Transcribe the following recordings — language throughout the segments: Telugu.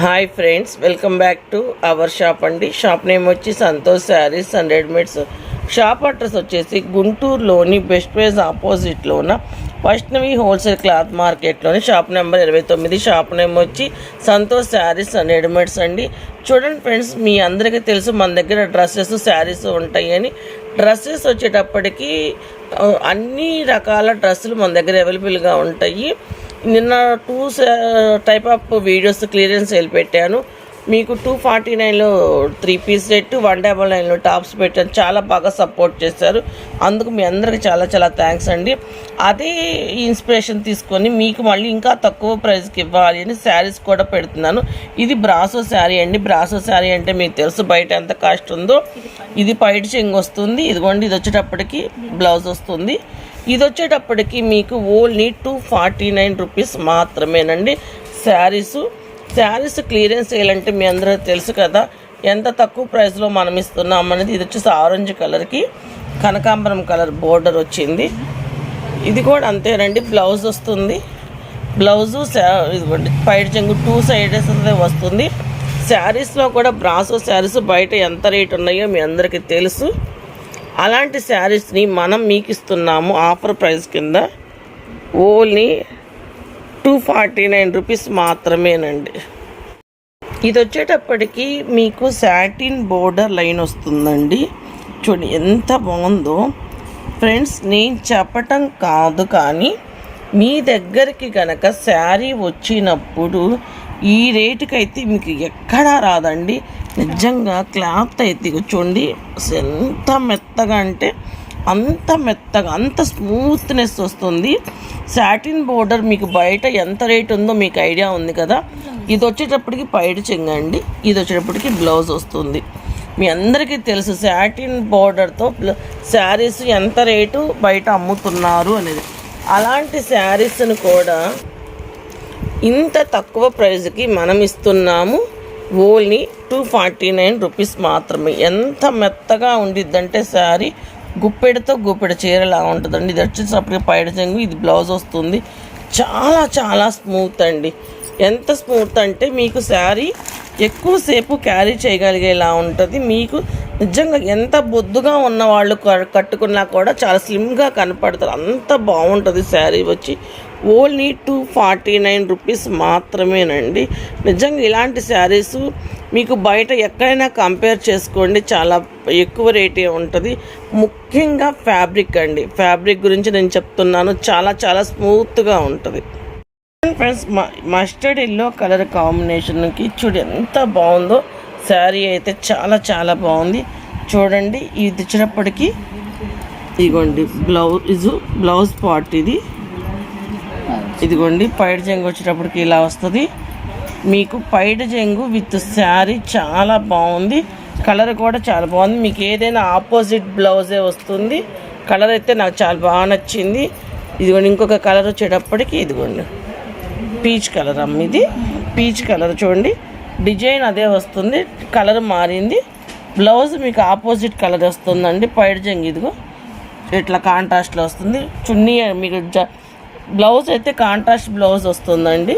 Hi friends welcome back to our shop అండి. షాప్ నేమ్ వచ్చి Santosh sarees and readymades. Shop address వచ్చేసి గుంటూరులోని బెస్ట్ ప్రైజ్ ఆపోజిట్లోన వైష్ణవి హోల్సేల్ క్లాత్ మార్కెట్లోని షాప్ నెంబర్ ఇరవై తొమ్మిది. షాప్ నేమ్ వచ్చి సంతోష్ శారీస్ అండ్ రెడీమేడ్స్ అండి. చూడండి ఫ్రెండ్స్ మీ అందరికీ తెలుసు మన దగ్గర డ్రెస్సెస్ శారీస్ ఉంటాయని. డ్రెస్సెస్ వచ్చేటప్పటికి అన్ని రకాల డ్రెస్సులు మన దగ్గర అవైలబుల్గా ఉంటాయి. నిన్న two type of videos clearance sale పెట్టాను. మీకు టూ ఫార్టీ నైన్లో three piece set one double నైన్లో టాప్స్ పెట్టాను. చాలా బాగా సపోర్ట్ చేశారు. అందుకు మీ అందరికి చాలా చాలా థ్యాంక్స్ అండి. అదే ఇన్స్పిరేషన్ తీసుకొని మీకు మళ్ళీ ఇంకా తక్కువ ప్రైస్కి ఇవ్వాలి అని శారీస్ కూడా పెడుతున్నాను. ఇది బ్రాసో శారీ అండి. బ్రాసో శారీ అంటే మీకు తెలుసు బయట ఎంత కాస్ట్ ఉందో. ఇది పైట్ చెంగు వస్తుంది. ఇదిగోండి ఇది వచ్చేటప్పటికి బ్లౌజ్ వస్తుంది. ఇది వచ్చేటప్పటికి మీకు only two forty nine rupees మాత్రమేనండి. శారీసు శారీస్ క్లియరెన్స్ చేయాలంటే మీ అందరూ తెలుసు కదా ఎంత తక్కువ ప్రైస్లో మనం ఇస్తున్నాం అనేది. ఇది వచ్చేసి ఆరెంజ్ కలర్కి కనకాంబరం కలర్ బోర్డర్ వచ్చింది. ఇది కూడా అంతేనండి బ్లౌజ్ వస్తుంది. బ్లౌజు ఇదిగోండి పైట చెంగు టూ సైడెస్ అనేది వస్తుంది. శారీస్లో కూడా బ్రాసో శారీస్ బయట ఎంత రేట్ ఉన్నాయో మీ అందరికీ తెలుసు. అలాంటి శారీస్ని మనం మీకు ఇస్తున్నాము ఆఫర్ ప్రైస్ కింద only two forty nine rupees మాత్రమేనండి. ఇది వచ్చేటప్పటికి మీకు సాటిన్ బోర్డర్ లైన్ వస్తుందండి. చూడండి ఎంత బాగుందో. ఫ్రెండ్స్ నేను చెప్పటం కాదు కానీ మీ దగ్గరికి గనక శారీ వచ్చినప్పుడు ఈ రేటుకైతే మీకు ఎక్కడా రాదండి. నిజంగా క్లాత్ అయితే ఇగో చూడండి. ఎంత మెత్తగా అంటే అంత మెత్తగా అంత స్మూత్నెస్ వస్తుంది. సాటిన్ బోర్డర్ మీకు బయట ఎంత రేట్ ఉందో మీకు ఐడియా ఉంది కదా. ఇది వచ్చేటప్పటికి పైట చెంగండి ఇది వచ్చేటప్పటికి బ్లౌజ్ వస్తుంది. మీ అందరికీ తెలుసు సాటిన్ బోర్డర్తో శారీస్ ఎంత రేటు బయట అమ్ముతున్నారు అనేది. అలాంటి శారీస్ని కూడా ఇంత తక్కువ ప్రైస్కి మనం ఇస్తున్నాము. Only two forty nine rupees మాత్రమే. ఎంత మెత్తగా ఉండిద్దంటే శారీ గుప్పెడితో గుప్పెడ చీరలా ఉంటుందండి. ఇది వచ్చేటప్పటికి పైడ చెంగు ఇది బ్లౌజ్ వస్తుంది. చాలా చాలా స్మూత్ అండి. ఎంత స్మూత్ అంటే మీకు శారీ ఎక్కువసేపు క్యారీ చేయగలిగేలా ఉంటుంది. మీకు నిజంగా ఎంత బొద్దుగా ఉన్న వాళ్ళు క- కట్టుకున్నా కూడా చాలా స్లిమ్గా కనపడతారు. అంత బాగుంటుంది శారీ వచ్చి. Only two forty nine rupees మాత్రమేనండి. నిజంగా ఇలాంటి శారీస్ మీకు బయట ఎక్కడైనా కంపేర్ చేసుకోండి చాలా ఎక్కువ రేటే ఉంటుంది. ముఖ్యంగా ఫ్యాబ్రిక్ అండి. ఫ్యాబ్రిక్ గురించి నేను చెప్తున్నాను. చాలా చాలా స్మూత్గా ఉంటుంది. ఫ్రెండ్స్ మస్టర్డ్ ఎల్లో కలర్ కాంబినేషన్కి చూడు ఎంత బాగుందో. శారీ అయితే చాలా చాలా బాగుంది. చూడండి ఇది తెచ్చినప్పటికీ ఇదిగోండి బ్లౌజ్ బ్లౌజ్ పార్ట్ ఇది. ఇదిగోండి పైడ్ జంగు వచ్చేటప్పటికి ఇలా వస్తుంది. మీకు పైడ్ జంగు విత్ శారీ చాలా బాగుంది. కలర్ కూడా చాలా బాగుంది. మీకు ఏదైనా ఆపోజిట్ బ్లౌజే వస్తుంది. కలర్ అయితే నాకు చాలా బాగా నచ్చింది. ఇదిగోండి ఇంకొక కలర్ వచ్చేటప్పటికి ఇదిగోండి. పీచ్ కలర్ అమ్మ ఇది పీచ్ కలర్ చూడండి. డిజైన్ అదే వస్తుంది. కలర్ మారింది. బ్లౌజ్ మీకు ఆపోజిట్ కలర్ వస్తుందండి. పైడ్జంగ్ ఇదిగో. ఇట్లా కాంట్రాస్ట్లో వస్తుంది. చున్నీ మీకు జ బ్లౌజ్ అయితే కాంట్రాస్ట్ బ్లౌజ్ వస్తుందండి.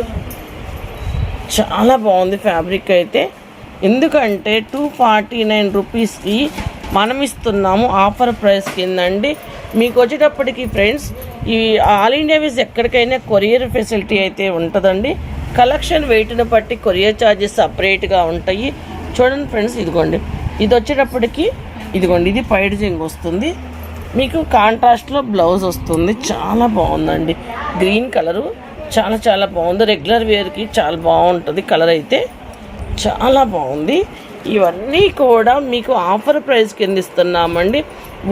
చాలా బాగుంది ఫ్యాబ్రిక్ అయితే. ఎందుకంటే టూ ఫార్టీ నైన్ రూపీస్కి మనం ఇస్తున్నాము ఆఫర్ ప్రైస్ కిందండి. మీకు వచ్చేటప్పటికి ఫ్రెండ్స్ ఈ ఆల్ ఇండియా వీస్ ఎక్కడికైనా కొరియర్ ఫెసిలిటీ అయితే ఉంటుందండి. కలెక్షన్ వెయిట్ని బట్టి కొరియర్ ఛార్జెస్ సపరేట్గా ఉంటాయి. చూడండి ఫ్రెండ్స్ ఇదిగోండి. ఇది వచ్చేటప్పటికి ఇదిగోండి ఇది పైడ్ జింగ్ వస్తుంది. మీకు కాంట్రాస్ట్లో బ్లౌజ్ వస్తుంది. చాలా బాగుందండి. గ్రీన్ కలరు చాలా చాలా బాగుంది. రెగ్యులర్ వేర్కి చాలా బాగుంటుంది కలర్ అయితే. చాలా బాగుంది. ఇవన్నీ కూడా మీకు ఆఫర్ ప్రైస్ కింద ఇస్తున్నామండి.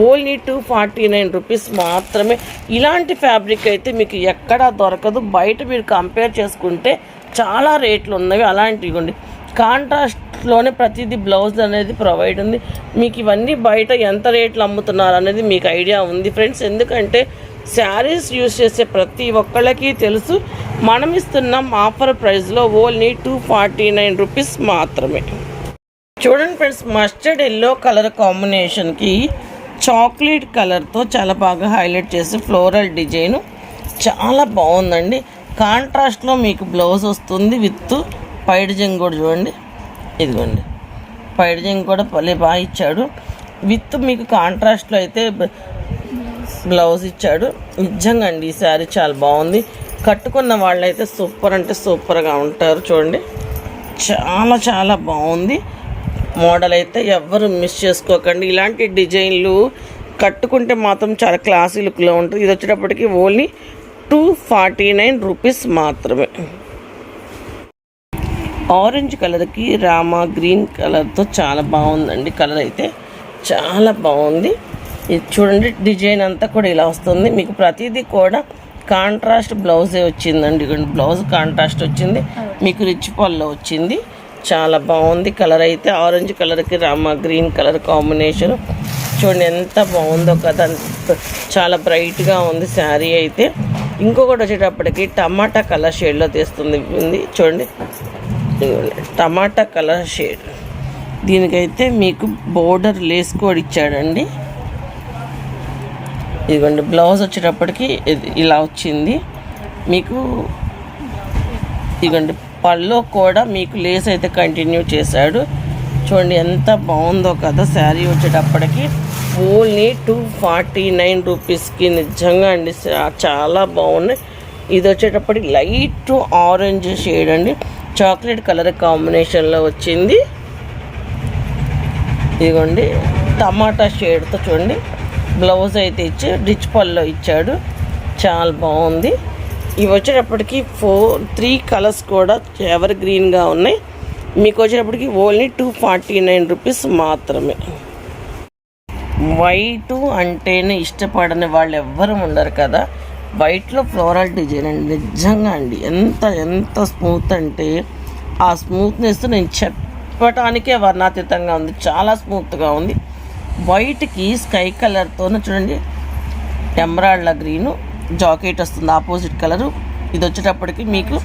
Only two forty nine rupees మాత్రమే. ఇలాంటి ఫ్యాబ్రిక్ అయితే మీకు ఎక్కడా దొరకదు. బయట మీరు కంపేర్ చేసుకుంటే చాలా రేట్లు ఉన్నవి అలాంటివి ఉండి కాంట్రాస్ట్లోనే ప్రతిదీ బ్లౌజ్ అనేది ప్రొవైడ్ ఉంది. మీకు ఇవన్నీ బయట ఎంత రేట్లు అమ్ముతున్నారు అనేది మీకు ఐడియా ఉంది ఫ్రెండ్స్. ఎందుకంటే శారీస్ యూస్ చేసే ప్రతి ఒక్కళ్ళకి తెలుసు. మనం ఇస్తున్నాం ఆఫర్ ప్రైస్లో only two forty nine rupees మాత్రమే. చూడండి ఫ్రెండ్స్ మస్టర్డ్ ఎల్లో కలర్ కాంబినేషన్కి చాక్లెట్ కలర్తో చాలా బాగా హైలైట్ చేసి ఫ్లోరల్ డిజైన్. చాలా బాగుందండి. కాంట్రాస్ట్లో మీకు బ్లౌజ్ వస్తుంది విత్ పైడ్జంగ్ కూడా చూడండి. ఇదిగోండి. పైడ్జంగ్ కూడా భలే బాగా ఇచ్చాడు. విత్ మీకు కాంట్రాస్ట్లో అయితే బ్లౌజ్ ఇచ్చాడు. నిజంగా అండి ఈ శారీ చాలా బాగుంది. కట్టుకున్న వాళ్ళైతే సూపర్ అంటే సూపర్గా ఉంటారు చూడండి. చాలా చాలా బాగుంది. మోడల్ అయితే ఎవ్వరు మిస్ చేసుకోకండి. ఇలాంటి డిజైన్లు కట్టుకుంటే మాత్రం చాలా క్లాసీ లుక్లో ఉంటుంది. ఇది వచ్చేటప్పటికి only two forty nine rupees మాత్రమే. ఆరెంజ్ కలర్కి రామా గ్రీన్ కలర్తో చాలా బాగుందండి. కలర్ అయితే చాలా బాగుంది. ఇది చూడండి డిజైన్ అంతా కూడా ఇలా వస్తుంది. మీకు ప్రతిదీ కూడా కాంట్రాస్ట్ బ్లౌజే వచ్చిందండి. బ్లౌజ్ కాంట్రాస్ట్ వచ్చింది. మీకు రిచ్ పల్లో వచ్చింది. చాలా బాగుంది. కలర్ అయితే ఆరెంజ్ కలర్కి రామా గ్రీన్ కలర్ కాంబినేషన్ చూడండి ఎంత బాగుందో కదా అంత చాలా బ్రైట్గా ఉంది శారీ అయితే. ఇంకొకటి వచ్చేటప్పటికి టమాటా కలర్ షేడ్లో తీస్తుంది. ఉంది చూడండి. ఇదిగోండి, టమాటా కలర్ షేడ్ దీనికైతే మీకు బోర్డర్ లేస్ కూడా ఇచ్చాడండి. ఇదిగోండి బ్లౌజ్ వచ్చేటప్పటికి ఇది ఇలా వచ్చింది. మీకు ఇదిగోండి పళ్ళు కూడా మీకు లేస్ అయితే కంటిన్యూ చేశాడు. చూడండి ఎంత బాగుందో కదా శారీ వచ్చేటప్పటికి. ఓన్లీ టూ ఫార్టీ నైన్ రూపీస్కి నిజంగా అండి చాలా బాగున్నాయి. ఇది వచ్చేటప్పటికి లైట్ ఆరెంజ్ షేడ్ అండి. చాక్లెట్ కలర్ కాంబినేషన్లో వచ్చింది. ఇదిగోండి టమాటా షేడ్తో చూడండి. బ్లౌజ్ అయితే ఇచ్చి రిచ్ పల్లో ఇచ్చాడు. చాలా బాగుంది. ఇవి వచ్చేటప్పటికి ఫోర్ త్రీ కలర్స్ కూడా ఎవర్ గ్రీన్గా ఉన్నాయి. మీకు వచ్చేటప్పటికి only two forty nine rupees మాత్రమే. వైట్ అంటేనే ఇష్టపడని వాళ్ళు ఎవ్వరు ఉండరు కదా. వైట్లో ఫ్లోరల్ డిజైన్ అండి. నిజంగా అండి. ఎంత ఎంత స్మూత్ అంటే ఆ స్మూత్నెస్ నేను చెప్పటానికే వర్ణాతీతంగా ఉంది. చాలా స్మూత్గా ఉంది. వైట్కి స్కై కలర్తో చూడండి. ఎమరాల్డ్ గ్రీను జాకెట్ వస్తుంది ఆపోజిట్ కలరు. ఇది వచ్చేటప్పటికి మీకు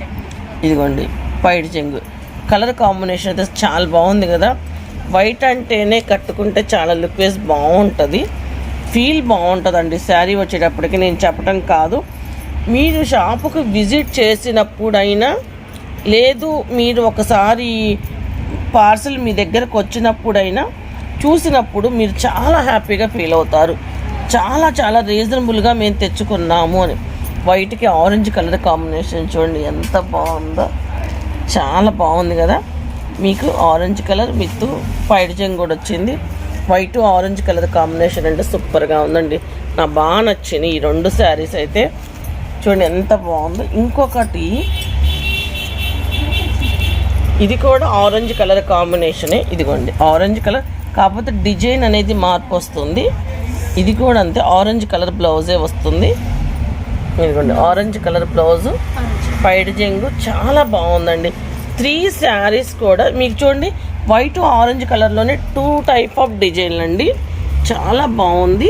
ఇదిగోండి పైడ్ చెంగు. కలర్ కాంబినేషన్ అయితే చాలా బాగుంది కదా. వైట్ అంటేనే కట్టుకుంటే చాలా లుక్ వేస్ బాగుంటుంది. ఫీల్ బాగుంటుందండి శారీ వచ్చేటప్పటికి నేను చెప్పడం కాదు. మీరు షాపుకు విజిట్ చేసినప్పుడైనా లేదు మీరు ఒకసారి పార్సల్ మీ దగ్గరకు వచ్చినప్పుడైనా చూసినప్పుడు మీరు చాలా హ్యాపీగా ఫీల్ అవుతారు. చాలా చాలా రీజనబుల్గా మేము తెచ్చుకున్నాము అని. వైట్కి ఆరెంజ్ కలర్ కాంబినేషన్ చూడండి ఎంత బాగుందో. చాలా బాగుంది కదా. మీకు ఆరెంజ్ కలర్ విత్ పైడ్ జంగ్ కూడా వచ్చింది. వైట్ ఆరెంజ్ కలర్ కాంబినేషన్ అంటే సూపర్గా ఉందండి. నా బాగా నచ్చింది ఈ రెండు శారీస్ అయితే. చూడండి ఎంత బాగుందో. ఇంకొకటి ఇది కూడా ఆరెంజ్ కలర్ కాంబినేషనే ఇదిగోండి ఆరెంజ్ కలర్ కాకపోతే డిజైన్ అనేది మార్పు వస్తుంది. ఇది కూడా అంతే. ఆరెంజ్ కలర్ బ్లౌజే వస్తుంది. ఇదిగోండి ఆరెంజ్ కలర్ బ్లౌజు పైడ్ జంగు చాలా బాగుందండి. త్రీ శారీస్ కూడా మీకు చూడండి వైట్ ఆరెంజ్ కలర్లోనే టూ టైప్ ఆఫ్ డిజైన్లు అండి. చాలా బాగుంది.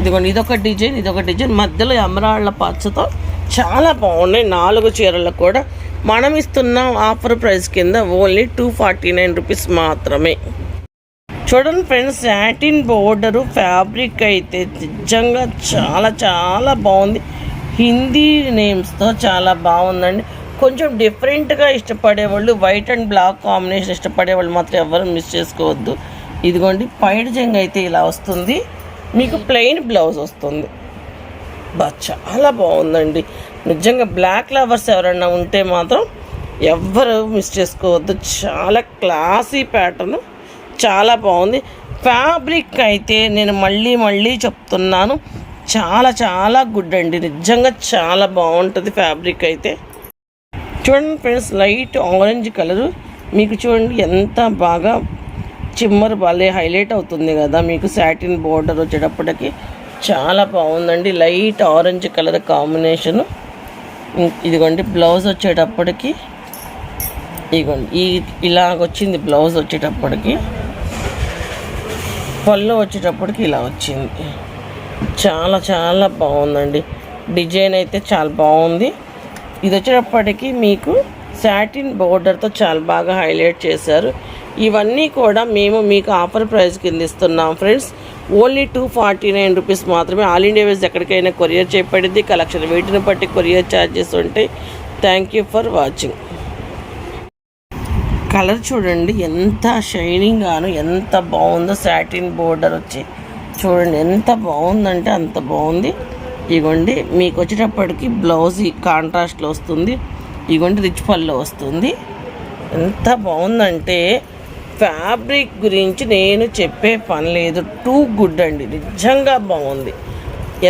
ఇదిగోండి ఇదొక డిజైన్ ఇదొక డిజైన్ మధ్యలో ఎమరాళ్ళ పచ్చతో చాలా బాగున్నాయి. నాలుగు చీరలకు కూడా. మనం ఇస్తున్న ఆఫర్ ప్రైస్ కింద only two forty nine rupees మాత్రమే. చూడండి ఫ్రెండ్స్ సాటిన్ బోర్డరు ఫ్యాబ్రిక్ అయితే నిజంగా చాలా చాలా బాగుంది. హిందీ నేమ్స్తో చాలా బాగుందండి. కొంచెం డిఫరెంట్గా ఇష్టపడే వాళ్ళు వైట్ అండ్ బ్లాక్ కాంబినేషన్ ఇష్టపడే వాళ్ళు మాత్రం ఎవరు మిస్ చేసుకోవద్దు. ఇదిగోండి పైడ్ జంగ్ అయితే ఇలా వస్తుంది. మీకు ప్లెయిన్ బ్లౌజ్ వస్తుంది. బా చాలా బాగుందండి. నిజంగా బ్లాక్ లవర్స్ ఎవరైనా ఉంటే మాత్రం ఎవ్వరు మిస్ చేసుకోవద్దు. చాలా క్లాసీ ప్యాటర్న్ చాలా బాగుంది. ఫ్యాబ్రిక్ అయితే నేను మళ్ళీ మళ్ళీ చెప్తున్నాను. చాలా చాలా గుడ్ అండి. నిజంగా చాలా బాగుంటుంది ఫ్యాబ్రిక్ అయితే. చూడండి ఫ్రెండ్స్ లైట్ ఆరెంజ్ కలరు. మీకు చూడండి ఎంత బాగా చిమ్మరు భలే హైలైట్ అవుతుంది కదా మీకు సాటిన్ బోర్డర్ వచ్చేటప్పటికి. చాలా బాగుందండి. Light orange colour combination. ఇదిగోండి బ్లౌజ్ వచ్చేటప్పటికి. ఇదిగోండి ఈ ఇలాగ వచ్చింది బ్లౌజ్ వచ్చేటప్పటికి. పళ్ళు వచ్చేటప్పటికి ఇలా వచ్చింది. చాలా చాలా బాగుందండి. డిజైన్ అయితే చాలా బాగుంది. ఇది వచ్చేటప్పటికి మీకు సాటిన్ బోర్డర్తో చాలా బాగా హైలైట్ చేశారు. ఇవన్నీ కూడా మేము మీకు ఆఫర్ ప్రైస్ కింద ఇస్తున్నాం friends. Only two forty nine rupees మాత్రమే. ఆల్ ఇండియా వేస్ ఎక్కడికైనా కొరియర్ చేపడింది. కలెక్షన్ వీటిని బట్టి కొరియర్ ఛార్జెస్ ఉంటాయి. Thank you for watching. Colour చూడండి ఎంత షైనింగ్ గాను ఎంత బాగుందో సాటిన్ బోర్డర్ వచ్చి. చూడండి ఎంత బాగుందంటే అంత బాగుంది. ఇగోండి మీకు వచ్చేటప్పటికి బ్లౌజ్ కాంట్రాస్ట్లో వస్తుంది. ఇగోండి రిచ్ పళ్ళు వస్తుంది. ఎంత బాగుందంటే ఫ్యాబ్రిక్ గురించి నేను చెప్పే పని లేదు. టూ గుడ్ అండి నిజంగా బాగుంది.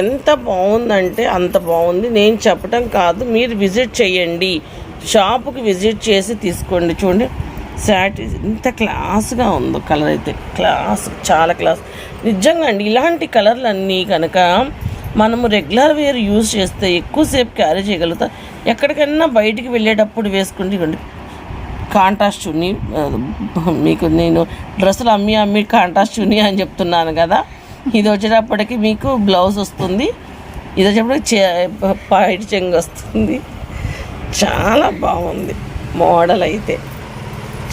ఎంత బాగుందంటే అంత బాగుంది. నేను చెప్పటం కాదు మీరు విజిట్ చేయండి. షాపుకి విజిట్ చేసి తీసుకోండి. చూడండి శాటీ ఇంత క్లాస్గా ఉందో కలర్ అయితే. క్లాస్ చాలా క్లాస్. నిజంగా అండి ఇలాంటి కలర్లు అన్నీ కనుక మనము రెగ్యులర్ వేర్ యూజ్ చేస్తే ఎక్కువసేపు క్యారీ చేయగలుగుతాం. ఎక్కడికైనా బయటికి వెళ్ళేటప్పుడు వేసుకుంటే ఇవ్వండి కాంట్రాస్ట్ చున్నీ మీకు నేను డ్రెస్సులు అమ్మి అమ్మి కాంట్రాస్ట్ చున్నీ అని చెప్తున్నాను కదా. ఇది వచ్చేటప్పటికి మీకు బ్లౌజ్ వస్తుంది. ఇది వచ్చేటప్పటికి చే పైట్ చెంగు వస్తుంది. చాలా బాగుంది మోడల్ అయితే.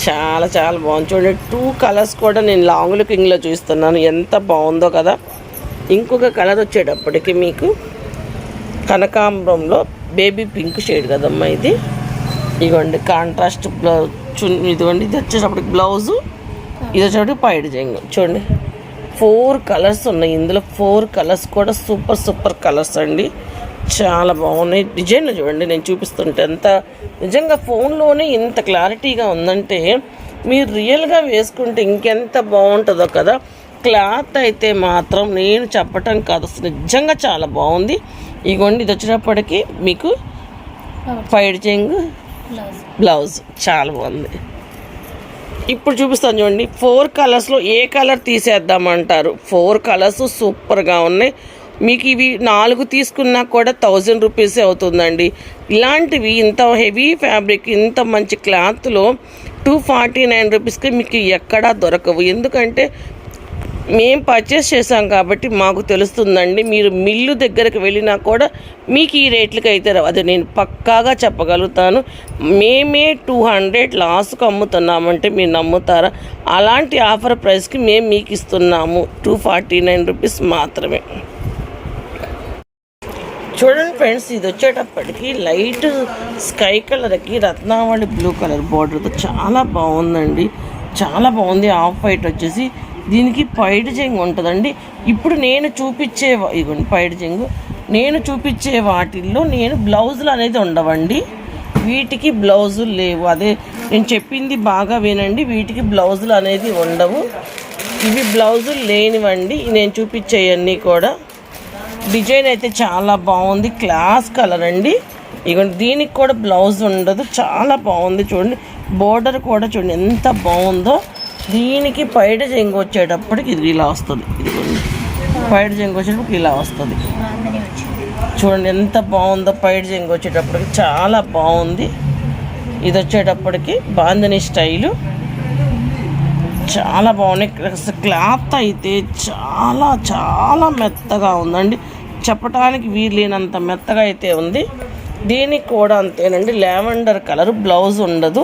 చాలా చాలా బాగుంది. చూడండి టూ కలర్స్ కూడా నేను లాంగ్ లుకింగ్లో చూస్తున్నాను. ఎంత బాగుందో కదా. ఇంకొక కలర్ వచ్చేటప్పటికి మీకు కనకాంబరంలో బేబీ పింక్ షేడ్ కదమ్మా ఇది. ఇదిగోండి కాంట్రాస్ట్ బ్లౌజ్ ఇదిగోండి ఇది వచ్చేటప్పటికి బ్లౌజు ఇది వచ్చేటప్పటికి పైడ్ చెంగు చూడండి ఫోర్ కలర్స్ ఉన్నాయి. ఇందులో ఫోర్ కలర్స్ కూడా సూపర్ సూపర్ కలర్స్ అండి. చాలా బాగున్నాయి. డిజైన్లు చూడండి నేను చూపిస్తుంటే ఎంత నిజంగా ఫోన్లోనే ఇంత క్లారిటీగా ఉందంటే మీరు రియల్గా వేసుకుంటే ఇంకెంత బాగుంటుందో కదా. క్లాత్ అయితే మాత్రం నేను చెప్పటం కాదు నిజంగా చాలా బాగుంది. ఇగోండి ఇది వచ్చినప్పటికీ మీకు పైడ్ బ్లౌజ్ చాలా బాగుంది. ఇప్పుడు చూపిస్తాను చూడండి ఫోర్ కలర్స్లో ఏ కలర్ తీసేద్దామంటారు? ఫోర్ కలర్స్ సూపర్గా ఉన్నాయి. మీకు ఇవి నాలుగు తీసుకున్నా కూడా థౌజండ్ రూపీసే అవుతుందండి. ఇలాంటివి ఇంత హెవీ ఫ్యాబ్రిక్ ఇంత మంచి క్లాత్లో టూ ఫార్టీ నైన్ రూపీస్కి మీకు ఎక్కడా దొరకవు. ఎందుకంటే మేము పర్చేస్ చేసాం కాబట్టి మాకు తెలుస్తుందండి. మీరు మిల్లు దగ్గరకు వెళ్ళినా కూడా మీకు ఈ రేట్లకి అయితే అది నేను పక్కాగా చెప్పగలుగుతాను. మేమే టూ హండ్రెడ్ లాస్కు అమ్ముతున్నామంటే మీరు నమ్ముతారా? అలాంటి ఆఫర్ ప్రైస్కి మేము మీకు ఇస్తున్నాము. టూ ఫార్టీ నైన్ రూపీస్ మాత్రమే. చూడండి ఫ్రెండ్స్ ఇది వచ్చేటప్పటికి లైట్ స్కై కలర్కి రత్నావళి బ్లూ కలర్ బార్డర్తో చాలా బాగుందండి. చాలా బాగుంది ఆఫ్ వైట్ వచ్చేసి. దీనికి పైడ్ ఉంటుందండి. ఇప్పుడు నేను చూపించే ఇవ్వండి ఇదిగోండి పైడ్ నేను చూపించే వాటిల్లో నేను బ్లౌజులు అనేది ఉండవండి. వీటికి బ్లౌజులు లేవు. అదే నేను చెప్పింది బాగా వినండి. వీటికి బ్లౌజులు అనేది ఉండవు. ఇవి బ్లౌజులు లేనివండి. నేను చూపించేవన్నీ కూడా. డిజైన్ అయితే చాలా బాగుంది. క్లాస్ కలర్ అండి. ఇక దీనికి కూడా బ్లౌజ్ ఉండదు. చాలా బాగుంది చూడండి. బోర్డర్ కూడా చూడండి ఎంత బాగుందో. దీనికి పైడ జంగు వచ్చేటప్పటికి ఇది ఇలా వస్తుంది. ఇదిగోండి. పైడ జంగు వచ్చేటప్పటికి ఇలా వస్తుంది. చూడండి ఎంత బాగుందో పైడ జంగు వచ్చేటప్పటికి. చాలా బాగుంది. ఇది వచ్చేటప్పటికి బాందని స్టైలు. చాలా బాగున్నాయి. క్లాత్ అయితే చాలా చాలా మెత్తగా ఉందండి. చెప్పడానికి లేనంత మెత్తగా అయితే ఉంది. దీనికి కూడా అంతేనండి. లావెండర్ కలర్ బ్లౌజ్ ఉండదు.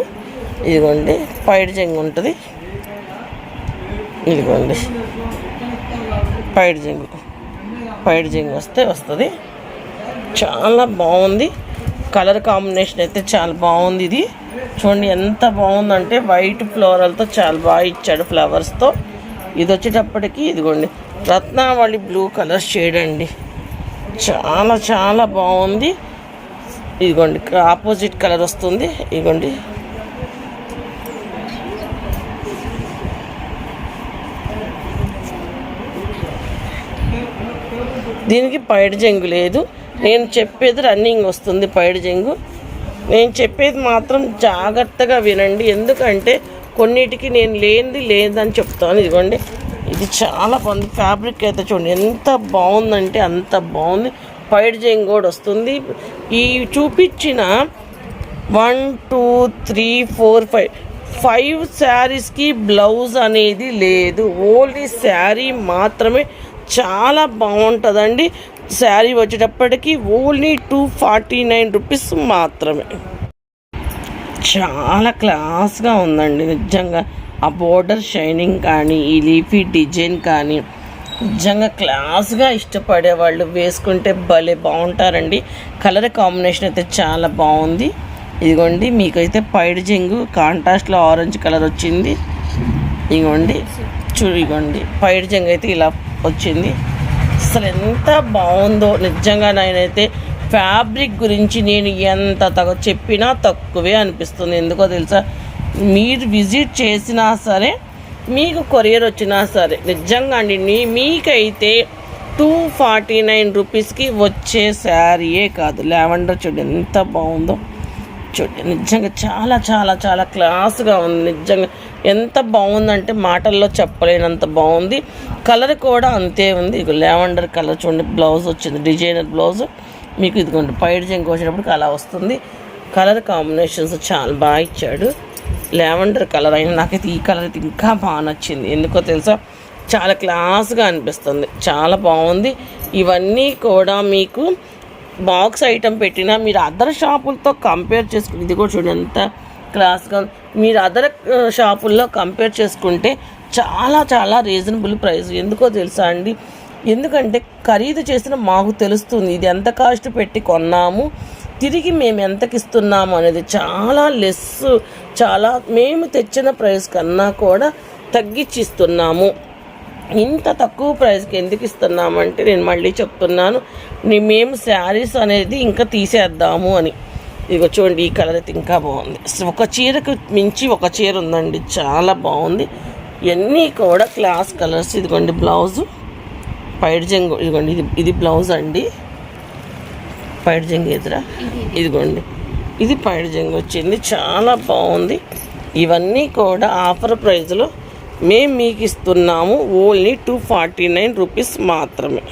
ఇదిగోండి పైడ్ చెంగు ఉంటుంది. ఇదిగోండి పైడ్ జంగు. పైడ్ జంగ్ వస్తే వస్తుంది. చాలా బాగుంది. కలర్ కాంబినేషన్ అయితే చాలా బాగుంది ఇది. చూడండి ఎంత బాగుందంటే వైట్ ఫ్లోరల్తో చాలా బాగా ఇచ్చాడు ఫ్లవర్స్తో. ఇది వచ్చేటప్పటికి ఇదిగోండి రత్నావళి బ్లూ కలర్ షేడ్ అండి. చాలా చాలా బాగుంది. ఇదిగోండి ఆపోజిట్ కలర్ వస్తుంది. ఇదిగోండి. దీనికి పైడి జంగు లేదు. నేను చెప్పేది రన్నింగ్ వస్తుంది పైడి జంగు. నేను చెప్పేది మాత్రం జాగ్రత్తగా వినండి. ఎందుకంటే కొన్నిటికి నేను లేనిది లేదని చెప్తాను. ఇదిగోండి. ఇది చాలా బాగుంది ఫ్యాబ్రిక్ అయితే చూడండి. ఎంత బాగుందంటే అంత బాగుంది. పైడి జంగు కూడా వస్తుంది. ఈ చూపించిన one two three four five five శారీస్కి బ్లౌజ్ అనేది లేదు. ఓన్లీ శారీ మాత్రమే. చాలా బాగుంటుందండి. శారీ వచ్చేటప్పటికి only two forty nine rupees మాత్రమే. చాలా క్లాస్గా ఉందండి నిజంగా. ఆ బోర్డర్ షైనింగ్ కానీ ఈ లీఫీ డిజైన్ కానీ నిజంగా క్లాస్గా ఇష్టపడే వాళ్ళు వేసుకుంటే భలే బాగుంటారండి. కలర్ కాంబినేషన్ అయితే చాలా బాగుంది. ఇదిగోండి మీకైతే పైడ్ జంగు కాంట్రాస్ట్లో ఆరెంజ్ కలర్ వచ్చింది. ఇదిగోండి చూ ఇదిగోండి పైడ్ జంగ్ అయితే ఇలా వచ్చింది. అసలు ఎంత బాగుందో. నిజంగా నేనైతే ఫ్యాబ్రిక్ గురించి నేను ఎంత తగ చెప్పినా తక్కువే అనిపిస్తుంది. ఎందుకో తెలుసా? మీరు విజిట్ చేసినా సరే మీకు కొరియర్ వచ్చినా సరే నిజంగా అండి మీకైతే టూ ఫార్టీ నైన్ రూపీస్కి వచ్చే శారీయే కాదు. లావెండర్ చూడండి ఎంత బాగుందో. చూడండి నిజంగా చాలా చాలా చాలా క్లాస్గా ఉంది. నిజంగా ఎంత బాగుందంటే మాటల్లో చెప్పలేనంత బాగుంది. కలర్ కూడా అంతే ఉంది. ఇక లావెండర్ కలర్ చూడండి బ్లౌజ్ వచ్చింది డిజైనర్ బ్లౌజ్. మీకు ఇదిగోండి పైడ్ జంక్ వచ్చినప్పుడు అలా వస్తుంది. కలర్ కాంబినేషన్స్ చాలా బాగా ఇచ్చాడు. లావెండర్ కలర్ అయినా నాకైతే ఈ కలర్ అయితే ఇంకా బాగా నచ్చింది. ఎందుకో తెలుసా? చాలా క్లాస్గా అనిపిస్తుంది. చాలా బాగుంది. ఇవన్నీ కూడా మీకు బాక్స్ ఐటెం పెట్టినా మీరు అదర్ షాపులతో కంపేర్ చేసుకుని ఇది కూడా చూడండి ఎంత క్లాస్గా మీరు అదర్ షాపుల్లో కంపేర్ చేసుకుంటే చాలా చాలా రీజనబుల్ ప్రైస్. ఎందుకో తెలుసా అండి? ఎందుకంటే ఖరీదు చేసిన మాకు తెలుస్తుంది. ఇది ఎంత కాస్ట్ పెట్టి కొన్నాము? తిరిగి మేము ఎంతకి ఇస్తున్నాము అనేది చాలా లెస్ చాలా మేము తెచ్చిన ప్రైస్ కన్నా కూడా తగ్గించి ఇస్తున్నాము ఇంత తక్కువ ప్రైస్కి ఎందుకు ఇస్తున్నామంటే నేను మళ్ళీ చెప్తున్నాను. మేము శారీస్ అనేది ఇంకా తీసేద్దాము అని. ఇదిగో చూడండి ఈ కలర్ అయితే ఇంకా బాగుంది. అసలు ఒక చీరకు మించి ఒక చీర ఉందండి చాలా బాగుంది. ఇవన్నీ కూడా క్లాస్ కలర్స్ ఇదిగోండి బ్లౌజు పైడ్జంగు ఇదిగోండి ఇది ఇది బ్లౌజ్ అండి. పైడ్జంగు ఎదురా? ఇదిగోండి ఇది పైడ్జంగు వచ్చింది చాలా బాగుంది. ఇవన్నీ కూడా ఆఫర్ ప్రైస్లో మేము మీకు ఇస్తున్నాము only two forty nine rupees మాత్రమే.